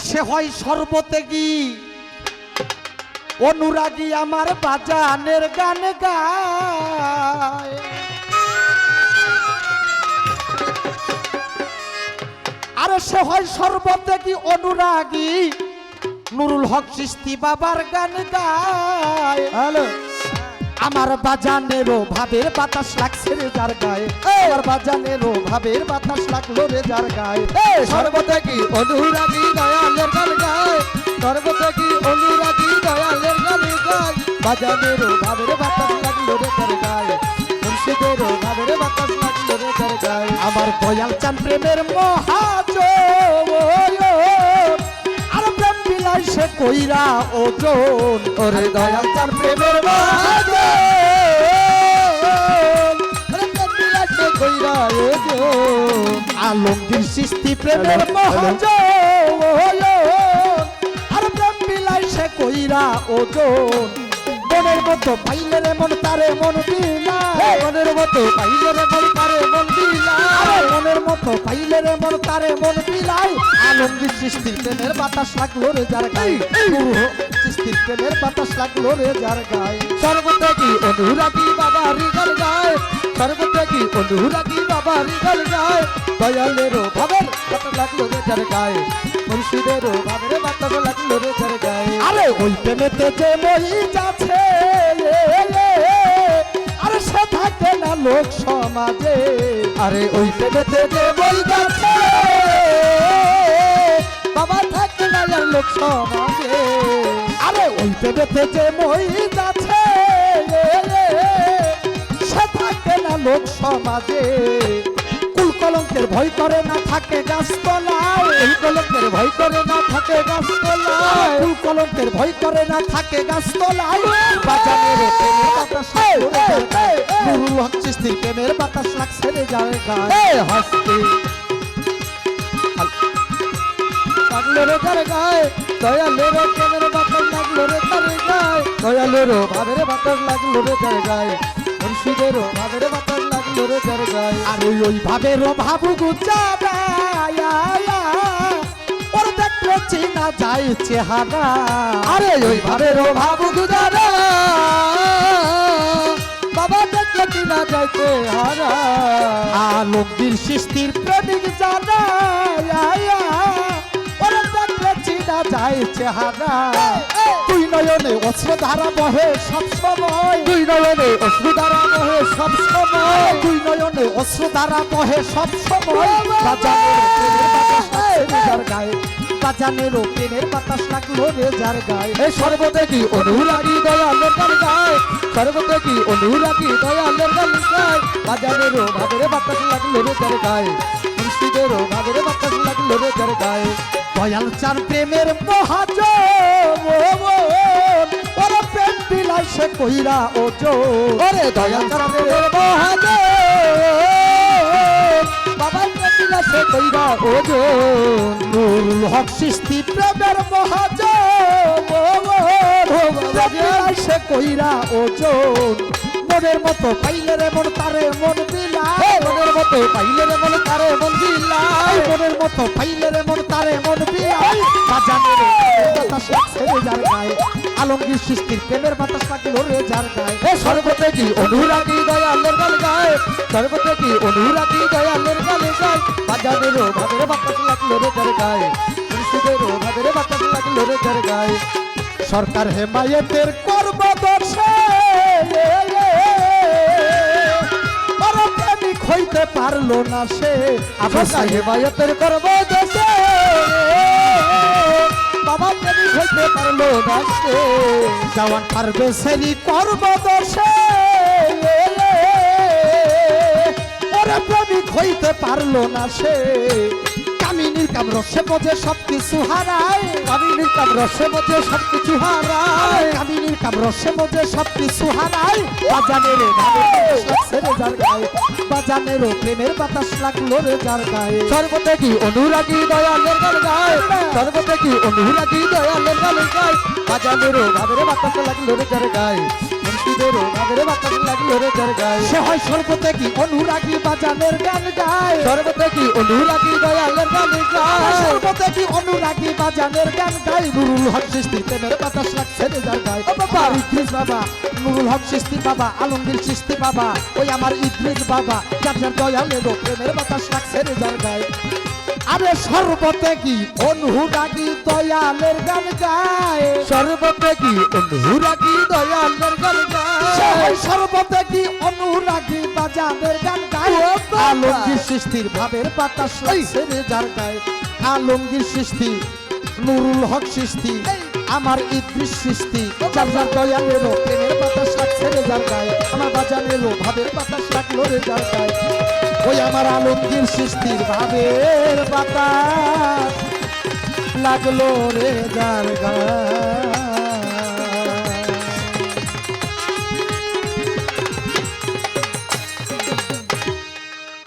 সে হয় সর্বত্যাগী। অনুরাগী আমার বাজানের গান গায়। আরে সে হয় সর্বত্যাগী, অনুরাগী। নুরুল হক সৃষ্টি বাবার গান গায়। আমার বাজানেরও ভাবের বাতাস লাগছে রে যার গায়ে। আমার বাজানেরও ভাবের বাতাস লাগল রে যার গায়ে। সর্বত্যাগী অনুরাগী দয়ালের গান গায়। সর্বত্যাগী অনুরাগী দয়ালের গান গায়। বাজানেরও ভাবের বাতাস লাগল রে তার গায়ে। মুর্শিদেরও ভাবের বাতাস লাগল রে তার গায়ে। আমার দয়াল চান প্রেমের মহাজ আর প্রেম কইরা ওজন। ওরে দয়াল চার প্রেমের মহাজ আলমগীর সৃষ্টি প্রেমের মহাজ আর প্রেম বিলাই সে কইরা ওজন। মনের মতো পাইলে রে মন তারে মন দিলা। মনের মতো পাইলে রে মন পারে মন দিলা। মনের মতো পাইলে রে মন তারে মন বিলাই আলমগীর সৃষ্টির প্রেমের বাতাস লাগল রে যার গায়ে। সৃষ্টির প্রেমের বাতাস লাগল রে যার গায়ে। সর্বত্যাগী অনুরাগী বাবা রিগল গায়। সর্বত্যাগী অনুরাগী বাবা রিগল গায়। দয়ালেরও ভাবের বাতাস লাগল রে যার গায়ে। মুর্শিদেরও ভাবের বাতাস লাগল রে যার গায়ে। আরে ওই প্রেমেতে যে মই যাচ্ছে আরে সে থাকে না লোক সমাজে। আরে ওই প্রেমেতে যে বই যাচ্ছে বাবা থাকে না লোক সমাজে। আরে ওই প্রেমেতে যে মই লোক সমাজে। কুল কলঙ্কের ভয় করে না থাকে গাছতলায়। এই কলকের ভয় করে না থাকে গাছতলায়। ফুল কলঙ্কের ভয় করে না থাকে গাছতলায়। বাজানের প্রেমের বাতাস নুরুল হক চিস্তির প্রেমের বাতাস লাগছে রে গায়ে। এ হাসতে। লাগল রে তার গায়ে। দয়ালের প্রেমের বাতাস লাগল রে তার গায়ে। দয়ালের ভাবের বাতাস লাগল রে তার গায়ে। মুর্শিদের ভাবের বাতাস লাগল রে তার গায়ে। আর ওই ওই ভাবের ভাবু গুচারা ওর দেখলে চেনা যায় চেহারা। আরে ওই ভাবের ভাবু গুজারা বাবা দেখলে কিনা যাইতে হারা আলমগীর সৃষ্টির প্রেমিক জানা ওরা দেখলে চিনা যায় চেহারা। তুই নয়নে অস্ত্র ধারা বহে সব সময় দুই নয়নে অশ্রুধারা বহে সব সময় তুই নয়নে অস্ত্র ধারা বহে সব সময় বাজানের প্রেমের বাতাস লাগল রে যার গায়ে। এ সর্বদেখী অনুরাগী দয়ালের গান গায়। সর্বদেখী অনুরাগী দয়ালের গান গায়। বাজারেরও ভাবের বাতাস লাগল রে যার গায়ে। মুর্শিদেরও ভাবের বাতাস লাগল রে যার গায়ে। দয়াল চার প্রেমের মহাজ কইরা দয়াল চাঁদের মহাজ বাবা কাটিলা সে কইরা ওজন নুরুল হক সৃষ্টি প্রেমের মহাজ সে কইরা ওজন মনের মতো পাইলে রে মন তারে মন বিলায়। মনের মতো পাইলে রে মন তারে মন দিলাই মনের মতো পাইলে রে মন তারে মন যার গায়ে আলমগীর সৃষ্টির প্রেমের বাতাস লাগল রে যার গায়ে। এ সর্বত্যাগী অনুরাগী দয়ালের গান গায়। সর্বত্যাগী অনুরাগী দয়ালের গান গায়। বাজানেরও ভাবের বাতাস লাগল রে যার গায়ে। মুর্শিদেরও ভাবের বাতাস লাগল রে যার গায়ে। সরকার হেমায়েতের কর্মদর্শে ওরা প্রেমিক হইতে পারল না সে। আবার সাহেব আয়তের হইতে পারল দাসে যাওয়ার পারবে সেরি কর্মদর্শে ওরা প্রেমিক হইতে পারল না সে। কামিনীর কাম রসে বোঝে সব কিছু হারায়। কামিনীর কাম রসে মধ্যে সব কিছু হারায়। কামিনীর কাম রসে বোঝে সব কিছু হারায়। বাজানের রে যার গায়ে। বাজানের প্রেমের বাতাস লাগল রে যার গায়ে। সর্বত্যাগী অনুরাগী দয়ালের গান গায়। সর্বত্যাগী অনুরাগী দয়ালের গান গায়। বাজানেরও ভাবের বাতাস লাগল রে যার গায়ে। সে হয় সর্বত্যাগী অনুরাগী বাজানের গান গায়? সর্বত্যাগী অনুরাগী দয়ালের গান গায়? সর্বত্যাগী অনুরাগী বাজানের গান গায়? নুরুল হক সৃষ্টির প্রেমের বাতাস লাগছে রে যার গায় ও বাবা! ইদ্রিস বাবা নুরুল হক সৃষ্টি বাবা আলমগীর সৃষ্টি বাবা ওই আমার ইদ্রিস বাবা যার যার দয়ালের প্রেমের বাতাস লাগছে রে যার গায় আরে সর্বতে সর্বত্যাগী অনুরাগী দয়ালের গান গায়? সর্বতে সর্বত্যাগী অনুরাগী দয়ালের গান গায়? হয় সর্বত্যাগী অনুরাগী বাজানের গান গায়! আলমগীর সৃষ্টির ভাবের বাতাস লাগছে রে যার গায়। আলমগীর সৃষ্টি নুরুল হক সৃষ্টি আমার ইদ্রিস সৃষ্টি। যার যার দয়ালেরও প্রেমের বাতাস লাগছে রে যার গায়ে। আমার বাজানেরও ভাবের বাতাস লাগল রে যার গায়ে। ওই আমার আলমগীর সৃষ্টির ভাবের বাতাস লাগল রে যার গায়ে